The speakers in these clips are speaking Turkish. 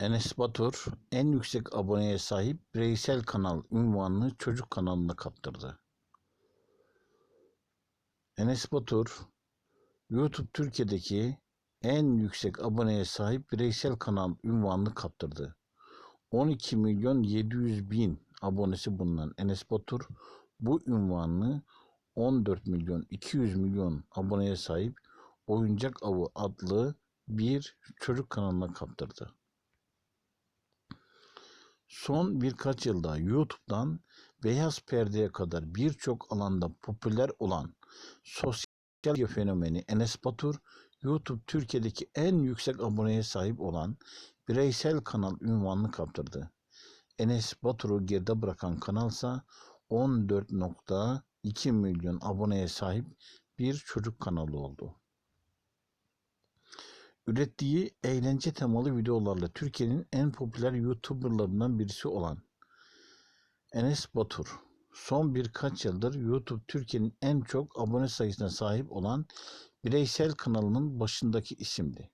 Enes Batur en yüksek aboneye sahip bireysel kanal unvanını çocuk kanalına kaptırdı. Enes Batur, YouTube Türkiye'deki en yüksek aboneye sahip bireysel kanal unvanını kaptırdı. 12 milyon 700 bin abonesi bulunan Enes Batur bu unvanını 14 milyon 200 milyon aboneye sahip Oyuncak Avı adlı bir çocuk kanalına kaptırdı. Son birkaç yılda YouTube'dan beyaz perdeye kadar birçok alanda popüler olan sosyal medya fenomeni Enes Batur, YouTube Türkiye'deki en yüksek aboneye sahip olan bireysel kanal ünvanını kaptırdı. Enes Batur'u geride bırakan kanalsa 14.2 milyon aboneye sahip bir çocuk kanalı oldu. Ürettiği eğlence temalı videolarla Türkiye'nin en popüler YouTuberlarından birisi olan Enes Batur, son birkaç yıldır YouTube Türkiye'nin en çok abone sayısına sahip olan bireysel kanalının başındaki isimdi.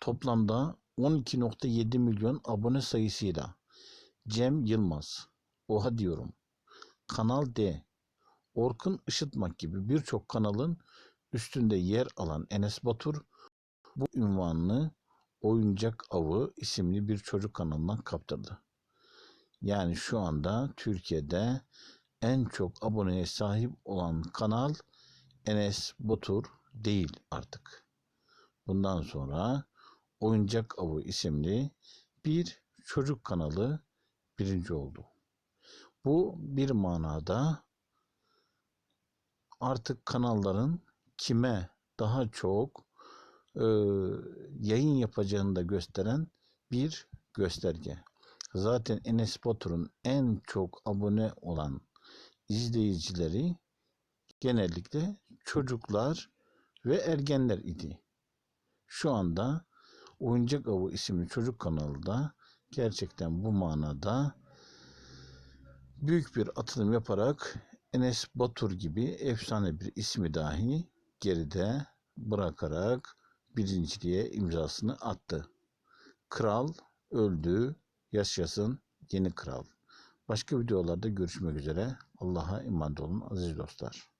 Toplamda 12.7 milyon abone sayısıyla Cem Yılmaz, Oha diyorum, Kanal D, Orkun Işıtmak gibi birçok kanalın üstünde yer alan Enes Batur, bu ünvanını Oyuncak Avı isimli bir çocuk kanalından kaptırdı. Yani şu anda Türkiye'de en çok aboneye sahip olan kanal Enes Batur değil artık. Bundan sonra Oyuncak Avı isimli bir çocuk kanalı birinci oldu. Bu bir manada artık kanalların kime daha çok e, yayın yapacağını da gösteren bir gösterge. Zaten Enes Batur'un en çok abone olan izleyicileri genellikle çocuklar ve ergenler idi. Şu anda Oyuncak Avı isimli çocuk kanalı da gerçekten bu manada büyük bir atılım yaparak Enes Batur gibi efsane bir ismi dahi geride bırakarak birinciliğe imzasını attı. Kral öldü, yaşasın yeni kral. Başka videolarda görüşmek üzere. Allah'a emanet olun aziz dostlar.